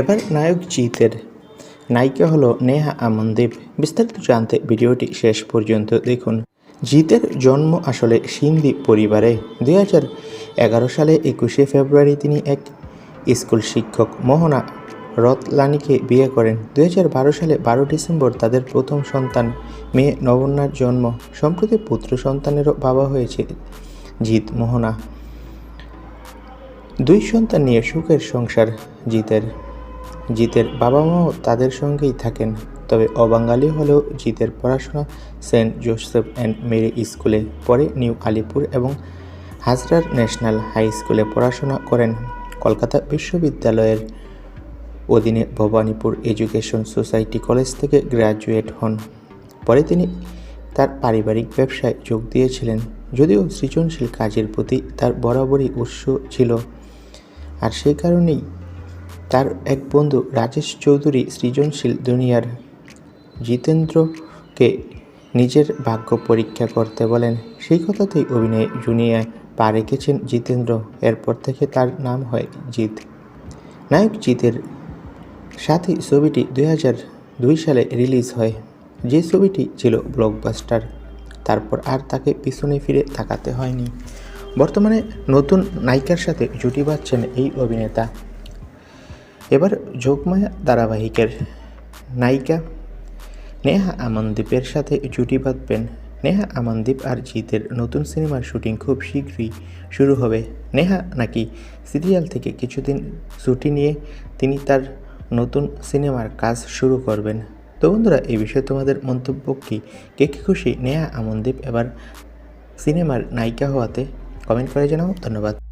এবার নায়ক জিতের। নায়িকা হলো নেহা আমনদীপ। বিস্তারিত জানতে ভিডিওটি শেষ পর্যন্ত দেখুন। জিতের জন্ম আসলে সিন্ধি পরিবারে। দুই হাজার এগারো সালে একুশে ফেব্রুয়ারি তিনি এক স্কুল শিক্ষক মোহনা রতলানিকে বিয়ে করেন। দুই হাজার বারো সালে বারো ডিসেম্বর তাদের প্রথম সন্তান মেয়ে নবন্যার জন্ম। সম্প্রতি পুত্র সন্তানেরও বাবা হয়েছে জিৎ মোহনা। দুই সন্তান নিয়ে সুখের সংসার জিতের। জিতের বাবা মাও তাদের সঙ্গেই থাকেন, তবে অবাঙালি হলেও জিতের পড়াশোনা সেন্ট জোসেফ অ্যান্ড মেরি স্কুলে, পরে নিউ আলিপুর এবং হাজরার ন্যাশনাল হাই স্কুলে পড়াশোনা করেন। কলকাতা বিশ্ববিদ্যালয়ের অধীনে ভবানীপুর এডুকেশন সোসাইটি কলেজ থেকে গ্র্যাজুয়েট হন। পরে তিনি তার পারিবারিক ব্যবসায় যোগ দিয়েছিলেন, যদিও সৃজনশীল কাজের প্রতি তার বরাবরই উৎস ছিল। আর সেই কারণেই তার এক বন্ধু রাজেশ চৌধুরী সৃজনশীল দুনিয়ার। জিতেন্দ্রকে নিজের ভাগ্য পরীক্ষা করতে বলেন। সেই কথাতেই অভিনয়ে জুনিয়ায় পা রেখেছেন জিতেন্দ্র। এরপর থেকে তার নাম হয় জিৎ। নায়ক জিতের সাথী ছবিটি দুই হাজার দুই সালে রিলিজ হয়। যে ছবিটি ছিল ব্লকবাস্টার, তারপর আর তাকে পিছনে ফিরে তাকাতে হয়নি। বর্তমানে নতুন নায়িকার সাথে জুটি বাঁধছেন এই অভিনেতা। এবার যোগমায়া ধারাবাহিকের নায়িকা নেহা আমনদীপের সাথে জুটি বাঁধবেন। নেহা আমনদীপ আর জিতের নতুন সিনেমার শুটিং খুব শীঘ্রই শুরু হবে। নেহা নাকি সিরিয়াল থেকে কিছুদিন ছুটি নিয়ে তিনি তার নতুন সিনেমার কাজ শুরু করবেন। তো বন্ধুরা, এই বিষয়ে তোমাদের মন্তব্য কী? কে কি খুশি? নেহা আমনদীপ এবার সিনেমার নায়িকা হওয়াতে কমেন্ট করে জানাও। ধন্যবাদ।